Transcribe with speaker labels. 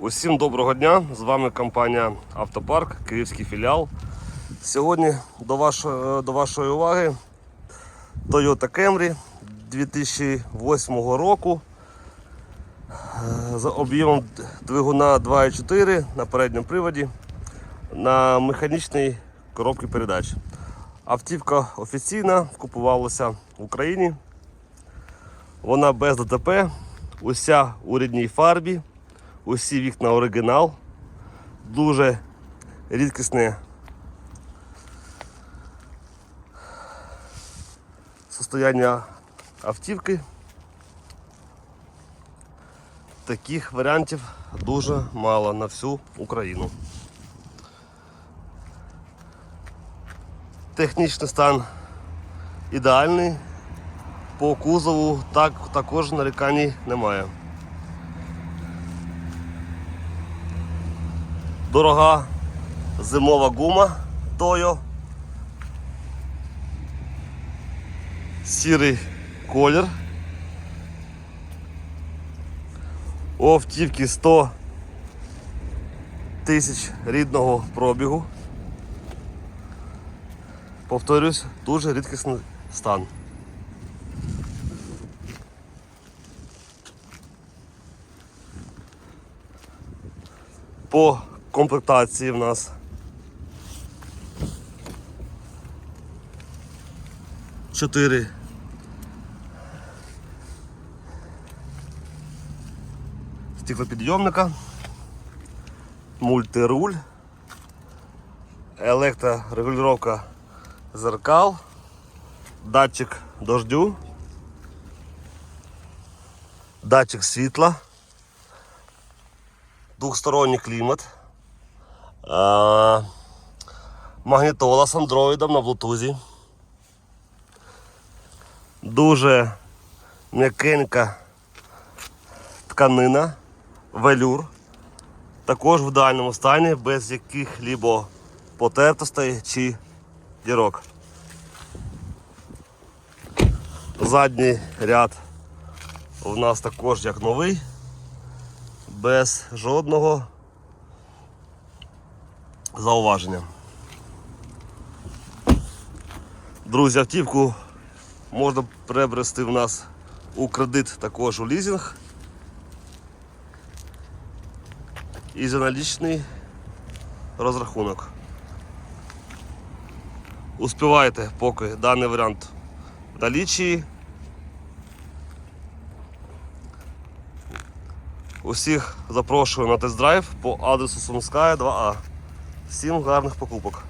Speaker 1: Усім доброго дня! З вами компанія Автопарк, Київський філіал. Сьогодні до вашої, до вашої уваги Toyota Camry 2008 року е, з об'ємом двигуна 2.4 на передньому приводі на механічній коробці передач. Автівка офіційна, купувалася в Україні. Вона без ДТП, уся у рідній фарбі, усі вікна оригінал, дуже рідкісне состояння автівки. Таких варіантів дуже мало на всю Україну. Технічний стан ідеальний. По кузову так, також нарікань немає. Дорога зимова гума Тойо. Сірий колір. У автівки 100 тисяч рідного пробігу. Повторюсь, дуже рідкісний стан. По комплектації в нас. Чотири. Стеклопідйомника, мультируль, електрорегулювання зеркал, датчик дождю, датчик світла, двохсторонній клімат, а, магнітола з андроїдом на блутузі. Дуже м'якенька тканина, велюр. Також в ідеальному стані, без яких-либо потертостей чи дірок. Задній ряд у нас також як новий, без жодного зауваження. Друзі, автівку можна приобрести в нас у кредит також у лізинг. І за налічний розрахунок. Успівайте, поки даний варіант в налічі. Усіх запрошую на тест-драйв по адресу Сумська 2А. Всім гарних покупок!